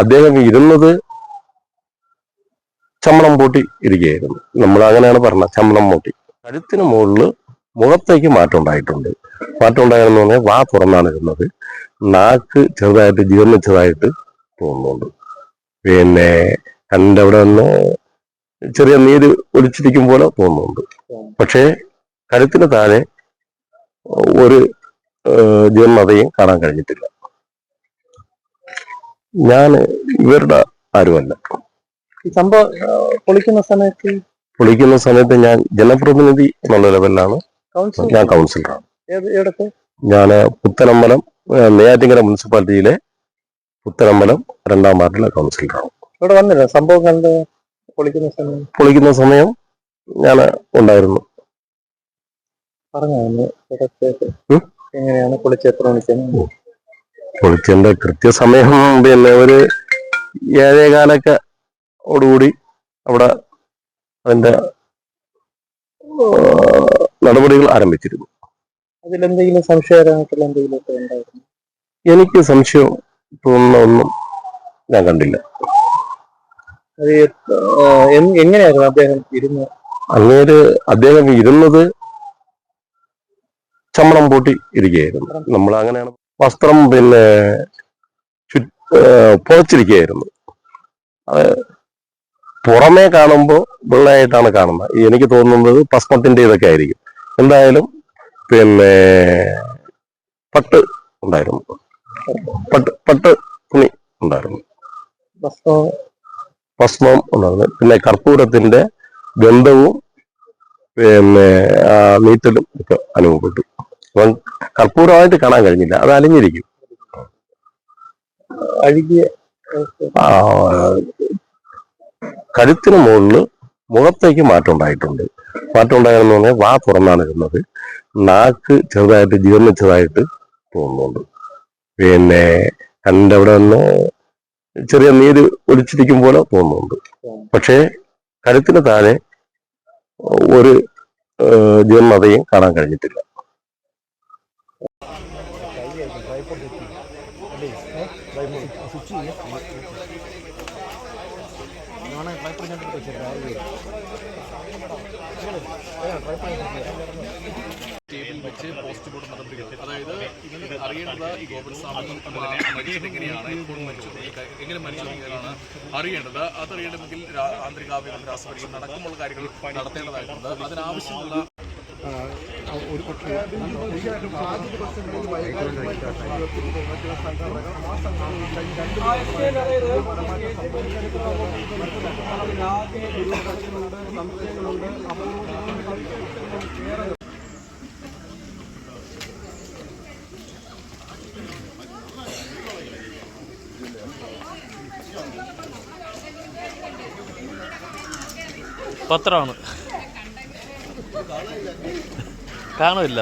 അദ്ദേഹം ഇരുന്നത് ചമ്മണം പൂട്ടി ഇരിക്കുകയായിരുന്നു. നമ്മൾ അങ്ങനെയാണ് പറഞ്ഞത് ചമ്മണം പൂട്ടി. കഴുത്തിന് മുകളിൽ മുഖത്തേക്ക് മാറ്റം ഉണ്ടായിട്ടുണ്ട് മാറ്റം ഉണ്ടായെന്ന് പറഞ്ഞാൽ വാ തുറന്നാണ് ഇരുന്നത്. നാക്ക് ചെറുതായിട്ട് ജീർണിച്ചതായിട്ട് തോന്നുന്നുണ്ട്. പിന്നെ കണ്ണിന്റെ അവിടെ നിന്ന് ചെറിയ നീര് ഒലിച്ചിരിക്കും പോലെ തോന്നുന്നുണ്ട്. പക്ഷേ കഴുത്തിന് താഴെ ഒരു ജീർണതയും കാണാൻ കഴിഞ്ഞിട്ടില്ല. ഞാൻ ഇവരുടെ ആരുമല്ല. സംഭവം പൊളിക്കുന്ന സമയത്ത്? പൊളിക്കുന്ന സമയത്ത് ഞാൻ ജനപ്രതിനിധി എന്നുള്ള ലെവലിലാണ്. ഞാൻ കൗൺസിലറാണ്. ഞാൻ പുത്തനമ്പലം നെയ്യാറ്റിങ്കര മുനിസിപ്പാലിറ്റിയിലെ പുത്തനമ്പലം രണ്ടാം വാർഡിലെ കൗൺസിലറാണ്. ഇവിടെ വന്നില്ല? സംഭവം കണ്ട് പൊളിക്കുന്ന സമയം? പൊളിക്കുന്ന സമയം ഞാൻ ഉണ്ടായിരുന്നു. പറഞ്ഞു? എങ്ങനെയാണ് പൊളിച്ച് എത്ര മണിക്കാണ്? പൊളിച്ചതിന്റെ കൃത്യസമയം പിന്നെ ഒരു ഏഴേകാലൊക്കെ ഓടുകൂടി അവിടെ അതിന്റെ നടപടികൾ ആരംഭിച്ചിരുന്നു. അതിലെന്തെങ്കിലും സംശയകരമായിട്ടുള്ള എന്തെങ്കിലും ഉണ്ടായിരുന്നു? എനിക്ക് സംശയം തോന്നുന്ന ഒന്നും ഞാൻ കണ്ടില്ല. എങ്ങനെയായിരുന്നു അദ്ദേഹം ഇരുന്ന്? അങ്ങേര് അദ്ദേഹം ഇരുന്നത് ചമ്മണം പൂട്ടി ഇരിക്കുകയായിരുന്നു. നമ്മൾ അങ്ങനെയാണ് വസ്ത്രം പിന്നെ പുതച്ചിരിക്കുകയായിരുന്നു. അത് പുറമേ കാണുമ്പോൾ വെള്ളയായിട്ടാണ് കാണുന്നത്. എനിക്ക് തോന്നുന്നത് ഭസ്മത്തിന്റെ ഇതൊക്കെ ആയിരിക്കും. എന്തായാലും പിന്നെ പട്ട് ഉണ്ടായിരുന്നു. പട്ട് പട്ട് തുണി ഉണ്ടായിരുന്നു. ഭസ്മം. ഉണ്ടായിരുന്നു. പിന്നെ കർപ്പൂരത്തിന്റെ ഗന്ധവും പിന്നെ നീറ്റലും ഒക്കെ അനുഭവപ്പെട്ടു. കർപ്പൂരമായിട്ട് കാണാൻ കഴിഞ്ഞില്ല. അത് അലിഞ്ഞിരിക്കും. അഴുകിയ കഴുത്തിന് മുകളിൽ മുഖത്തേക്ക് മാറ്റം ഉണ്ടായിട്ടുണ്ട് മാറ്റം ഉണ്ടായെന്ന് പറഞ്ഞാൽ വാ തുറന്നാണ് ഇരുന്നത്. നാക്ക് ചെറുതായിട്ട് ജീർണിച്ചതായിട്ട് തോന്നുന്നുണ്ട്. പിന്നെ കണ്ണിന്റെ അവിടെ നിന്ന് ചെറിയ നീര് ഒലിച്ചിരിക്കും പോലെ തോന്നുന്നുണ്ട്. പക്ഷേ കഴുത്തിന് താഴെ ഒരു ജീർണതയും കാണാൻ കഴിഞ്ഞിട്ടില്ല. ടേബിൾ വെച്ച് പോസ്റ്റ്മോർട്ടം നടപടികൾ അതായത് ഇതിൽ അറിയേണ്ടത് ഈ ഗോപൻ സ്ഥാപനം മരിച്ചത് എങ്ങനെയാണ്? ഇപ്പോൾ ക- എങ്ങനെ എന്നതാണ് അറിയേണ്ടത്. അതറിയണമെങ്കിൽ രാ- രാസപരിയും അടക്കമുള്ള കാര്യങ്ങൾ നടത്തേണ്ടതായിട്ടുണ്ട്. അതിനാവശ്യമുള്ള പത്രമാണ് കാണില്ല